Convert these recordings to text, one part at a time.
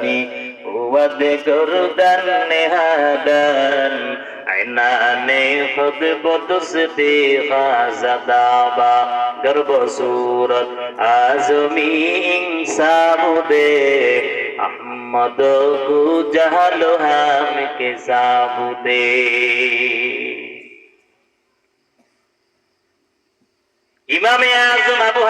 ربي واذكر دن هادان عناني خذ قدس ديخا زدابا درب سورة عزمي انسام دي احمد کو جہل ہم کے سامو دے امام اعظم ابو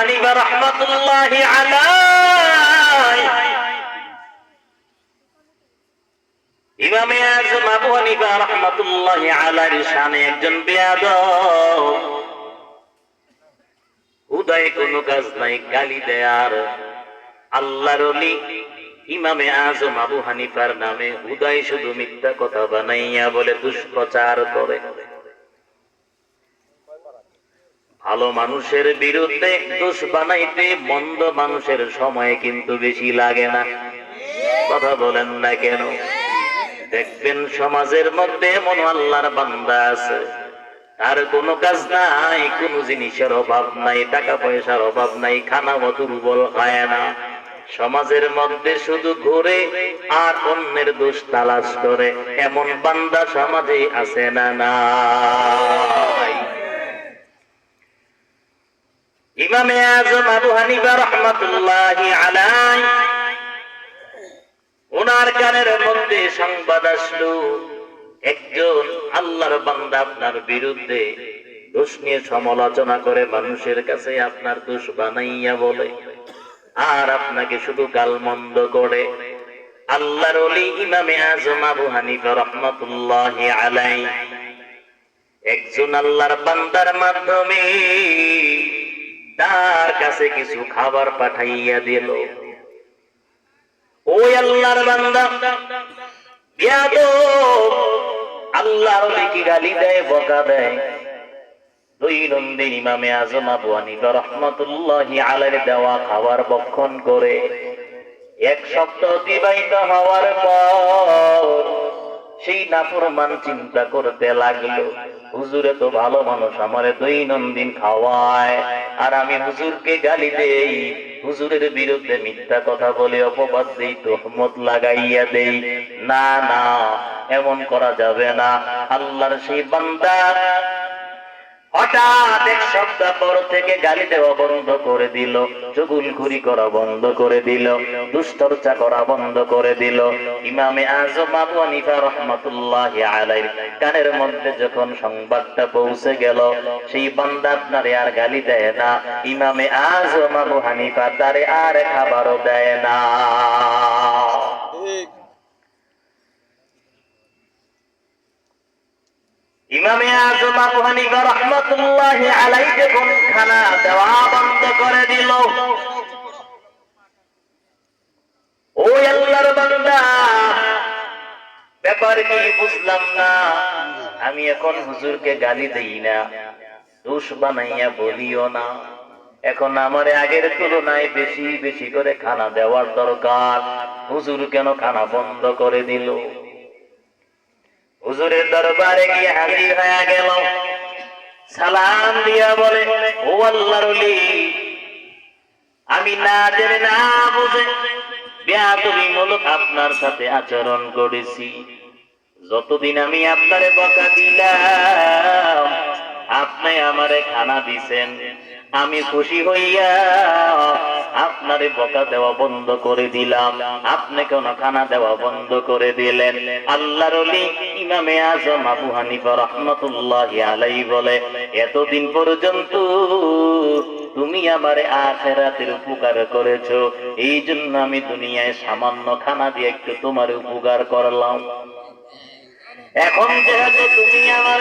আবু হানিফার নামে শুধু মিথ্যা কথা বানাইয়া বলে, দুষ্প্রচার করে। ভালো মানুষের বিরুদ্ধে দোষ বানাইতে মন্দ মানুষের সময় কিন্তু বেশি লাগে না। কথা বলেন না কেন? দেখবেন সমাজের মধ্যে এমন আল্লাহর বান্দা আছে। আর কোনো কাজ নাই, কোন জিনিসের অভাব নাই, টাকা পয়সার অভাব নাই, খানা দুর্বল খায় না। সমাজের মধ্যে শুধু ঘুরে আর অন্যের দোষ তালাশ করে, এমন বান্দা সমাজে আছে না নাই। ইমামে আজম আবু হানিফা রহমাতুল্লাহি আলাই ওনার কানের মধ্যে সংবাদ আসলো, একজন আল্লাহর বান্দা আপনার বিরুদ্ধে দোষ নিয়ে সমালোচনা করে মানুষের কাছে আপনার দোষ বানাইয়া বলে, আর আপনাকে শুধু গালমন্দ করে। আল্লাহর অলি ইমামে আজম আবু হানিফা রহমাতুল্লাহি আলাই একজন আল্লাহর বান্দার মাধ্যমে তার কাছে কিছু খাবার পাঠাইয়া দিল। আল্লাহর গালি দেয়, বকা দেয়। খাবার বক্ষণ করে এক সপ্তাহ অতিবাহিত হওয়ার পর সেই নাফরমান চিন্তা করতে লাগল, হুজুরে তো ভালো মানুষ, আমারে দৈনন্দিন খাওয়ায়, আর আমি হুজুরকে গালি দেই। হুজুরের বিরুদ্ধে মিথ্যা কথা বলে অপবাদ দেই, তোহমত লাগাইয়া দেই। না না, এমন করা যাবে না। আল্লাহর সেই বান্দা কানের মধ্যে যখন সংবাদটা পৌঁছে গেল, সেই বান্দা আপনারে আর গালি দেয় না, ইমামে আজম আবু হানিফা তারে আর খাবারও দেয় না। ইমামে আজম আবু হানিফা রহমাতুল্লাহি আলাইহি যখন খানা দেওয়া বন্ধ করে দিল। ওই আল্লাহর বান্দা, ব্যাপার কি বুঝলাম না। আমি এখন হুজুরকে গালি দেই না, দোষ বানাইয়া বলিও না। এখন আমার আগের তুলনায় বেশি বেশি করে খানা দেওয়ার দরকার। হুজুর কেন খানা বন্ধ করে দিল? হুজুরের দরবারে গিয়ে হাজির হয়ে গেল সালাম দিয়া বলে, ও আল্লাহর আমি না জেনে না বুঝে মূলক আপনার সাথে আচরণ করেছি। যতদিন আমি আপনারে বকা দিলাম, আপনি আমারে খানা দিছেন। আমি খুশি হইয়া আপনারে বকা দেওয়া বন্ধ করে দিলাম। আপনি কেন খানা দেওয়া বন্ধ করে দিলেন। আল্লাহর ইমামে আজম আবু হানিফা রহমতুল্লাহ আলাই বলে, এতদিন পর্যন্ত তুমি আমারে আখেরাতের উপকার করেছ। এই জন্য আমি দুনিয়ায় সামান্য খানা দিয়ে একটু তোমার উপকার করলাম। এখন যেহেতু তুমি আমার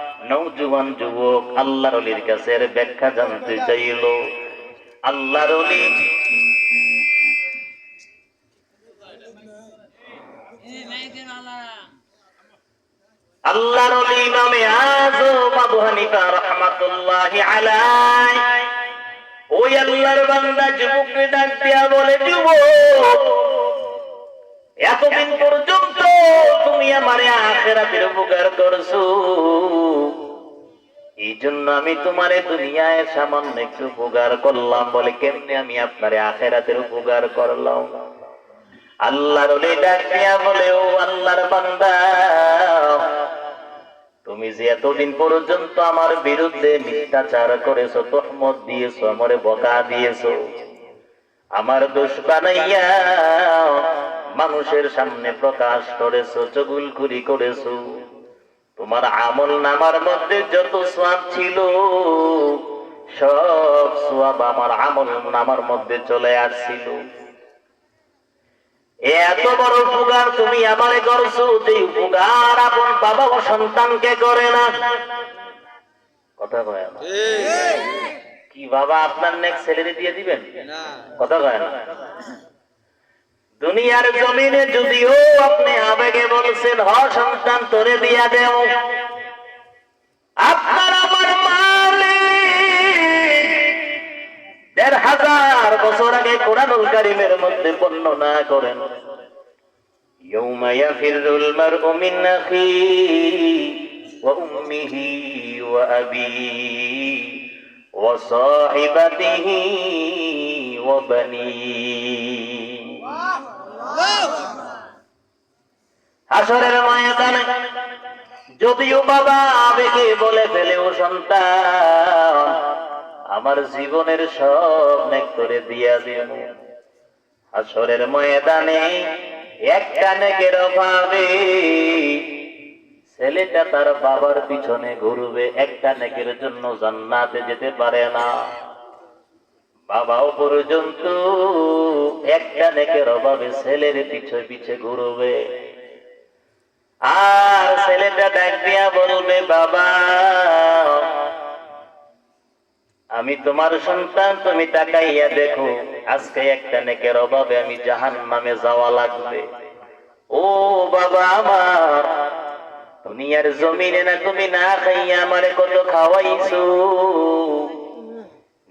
নৌজুয়ান যুবক, আল্লাহর অলির কাছে ব্যাখ্যা জানতে চাইল। আল্লাহর অলি। আল্লাহর অলি ইমামে আজম আবু ওই আল্লাহর বান্দা যুবককে ডাক দিয়া বলে, যুবক এতদিন পর্যন্ত তুমি আমারে আখেরাতের উপকার করছ। এই জন্য আমি তোমারে দুনিয়ায় সামান্য একটু উপকার করলাম বলে কেমনে আমি আপনারে আখেরাতের উপকার করলাম? আল্লাহর বলে, ও আল্লাহর বান্দা, তুমি যে এতদিন পর্যন্ত আমার বিরুদ্ধে মিথ্যাচার করেছ, তহমত দিয়েছ, আমারে বকা দিয়েছ, আমার দোষ বানাইয়া মানুষের সামনে প্রকাশ করেছ চগুলখুরি করেছ। তোমার আমল নামার মধ্যে যত সোয়াব ছিল সব সোয়াব আমার আমল নামার মধ্যে চলে আসছিল। এত বড় উপকার তুমি আমারে করছ যে উপকার আপন বাবা ও সন্তানকে করে না। কথা কয় না। কি বাবা আপনার নেক ছেলেরে দিয়ে দিবেন? কথা কয় না। দুনিয়ার জমিনে যদিও আপনি আবেগে বলছেন হ সন্তান তোরে দিয়া দেও আপনার আমার মালিক দেড় হাজার বছর আগে কোরআনুল কারিমের মধ্যে বর্ণনা করেন يوم يفر المرء من أخيه وأمه وأبيه وصاحبته وبنيه হাসরের ময়দানে যদিও বাবা আবেগে বলে ফেলে, ও সন্তান, আমার জীবনের সব নেক করে দিয়া দিন হাসরের ময়দানে একটা নেকের অভাবে ছেলেটা তার বাবার পিছনে ঘুরবে। একটা নেকের জন্য জান্নাতে যেতে পারে না। বাবাও পর্যন্ত একটা নেকের অভাবে ছেলের পিছে পিছে ঘুরবে। আর ছেলেটা ডাক দিয়া বলবে, বাবা, আমি তোমার সন্তান, তুমি তাকাইয়া দেখো, আজকে একটা নেকের অভাবে আমি জাহান নামে যাওয়া লাগবে। ও বাবা আমার, দুনিয়ার জমিনে না তুমি না খাইয়া আমারে কত খাওয়াইছো?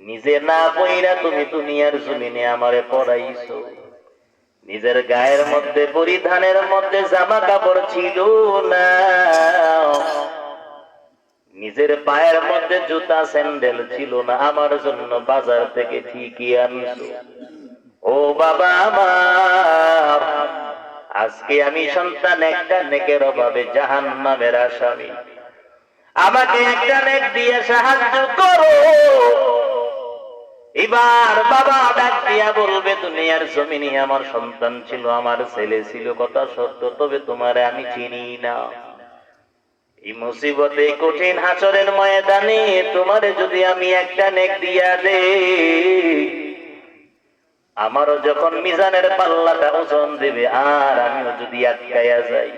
নিজে না পইরা তুমি দুনিয়ার জমিনে আমারে পড়াইছো। নিজের গায়ের মধ্যে, পরিধানের মধ্যে জামা কাপড় ছিল না। নিজের পায়ের মধ্যে জুতা, স্যান্ডেল ছিল না। আমার জন্য বাজার থেকে ঠিকই আনছো। ও বাবা আমার, আজকে আমি সন্তান, একটা নেকের অভাবে জাহান নামের আসামি। আমাকে একটা নেক দিয়ে সাহায্য করো। এবার বাবা ডাক দিয়া বলবে, দুনিয়ার জমিনে আমার সন্তান ছিল, আমার ছেলে ছিল, কথা সত্য, তবে তোমারে আমি চিনি না। এই মুসিবতে কঠিন হাসরের ময়দানে তোমারে যদি আমি একটা নেক দিয়া দে আমারও যখন মিজানের পাল্লাটা ওজন দেবে, আর আমিও যদি আটকাইয়া যাই,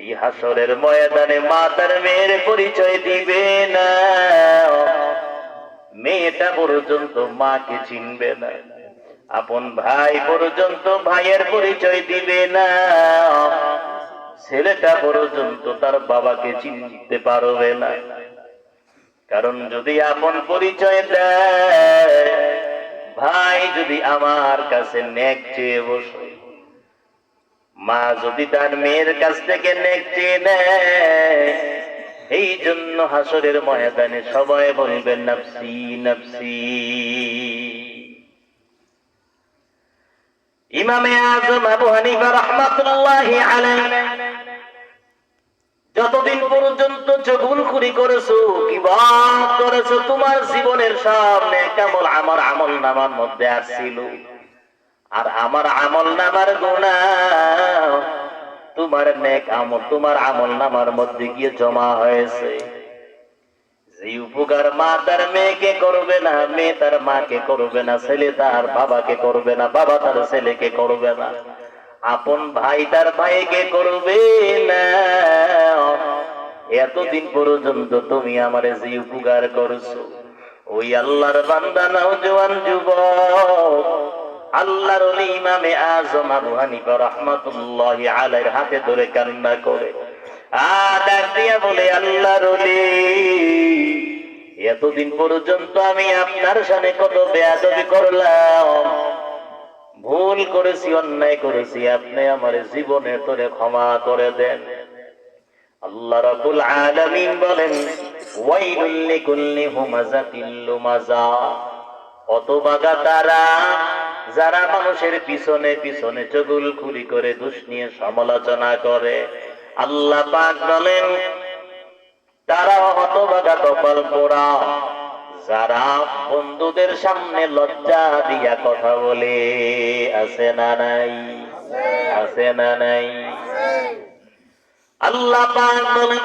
এই হাসরের ময়দানে মাতার মেয়ের পরিচয় দিবে না। মেয়েটা পর্যন্ত মাকে চিনবে না। আপন ভাই পর্যন্ত ভাইয়ের পরিচয় দিবে না। ছেলেটা পর্যন্ত তার বাবাকে চিনতে পারবে না। কারণ যদি আপন পরিচয় দেয়, ভাই যদি আমার কাছে নেক চেয়ে বসে, মা যদি তার মেয়ের কাছ থেকে নেক চেয়ে নেয় এই জন্য হাসরের ময়দানে সবাই বলবেন নফসি নফসি। ইমামে আজম আবু হানিফা রহমাতুল্লাহি যতদিন পর্যন্ত চগুলখুরি করেছ কিবাদ করেছ, তোমার জীবনের সামনে কেমন আমার আমল নামার মধ্যে আসছিল আর আমার আমল নামার গুণা তোমার নেক আমল, তোমার আমল নামার মধ্যে গিয়ে জমা হয়েছে। যে উপকার মা তার মেয়েকে করবে না, মেয়ে তার মাকে করবে না, ছেলে তার বাবাকে করবে না, বাবা তার ছেলেকে করবে না। আপন ভাই তার ভাইকে করবে না। এতদিন পর্যন্ত তুমি আমার যে উপকার করছ, ওই আল্লাহর বান্দা নাও জওয়ান যুবক আল্লাহর ইমামে আজম আবু হানিফা রহমাতুল্লাহি আলাইহির হাতে ধরে কান্না করে। ডাক দিয়া বলে আল্লাহ রলি এতদিন পর্যন্ত আমি আপনার সামনে কত বেয়াদবি করলাম। ভুল করেছি, অন্যায় করেছি, আপনি আমার জীবনে তোরে ক্ষমা করে দেন। আল্লাহ রাব্বুল আলামিন বলেন, ওয়াইলুল লিকুল্লি হুমাযাতিল লুমাযা অতবাগা তারা যারা মানুষের পিছনে পিছনে চগুল খুলি করে দুষ নিয়ে সমালোচনা করে আল্লাহ পাক বলেন তারা হতবাগা কপাল পোড়া। যারা বন্ধুদের সামনে লজ্জা দিয়া কথা বলে আছে না নাই? আছে না নাই? আল্লাহ পাক বলেন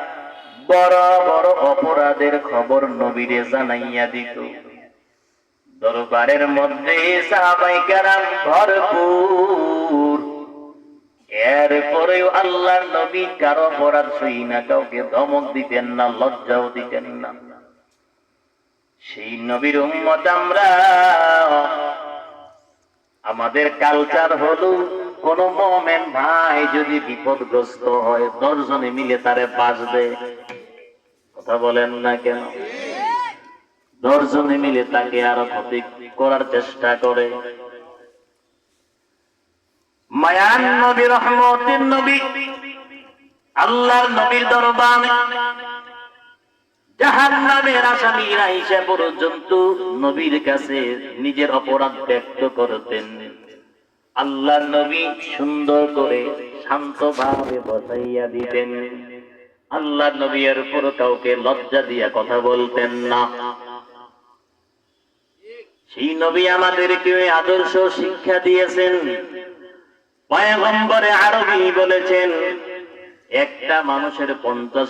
বড় বড় অপরাধের খবর নবীরে জানাইয়া দিত। দরবারের মধ্যে এরপরেও নবী কারও অপরাধ সই না, কাউকে ধমক দিতেন না, লজ্জাও দিতেন না। সেই নবীর উম্মত আমরা। আমাদের কালচার হলো, কোন মোমেন ভাই যদি বিপদগ্রস্ত হয়, দশজনে মিলে তারে বাঁচবে। কথা বলেন না কেন? দশজনে মিলে তাকে আরও ক্ষতি করার চেষ্টা করে। মায়ান নবী, রহমতের নবী, আল্লাহর নবীর দরবারে জাহান নামের আসামিরা হিসা পর্যন্ত নবীর কাছে নিজের অপরাধ ব্যক্ত করতেন। আল্লাহ নবী সুন্দর করে শান্তভাবে বসাইয়া দিতেন। আল্লাহ নবী এর উপর কাউকে লজ্জা দিয়া কথা বলতেন না। সেই নবী আমাদেরকে আদর্শ শিক্ষা দিয়েছেন। পয়গম্বরে আরবি বলেছেন, একটা মানুষের পঞ্চাশ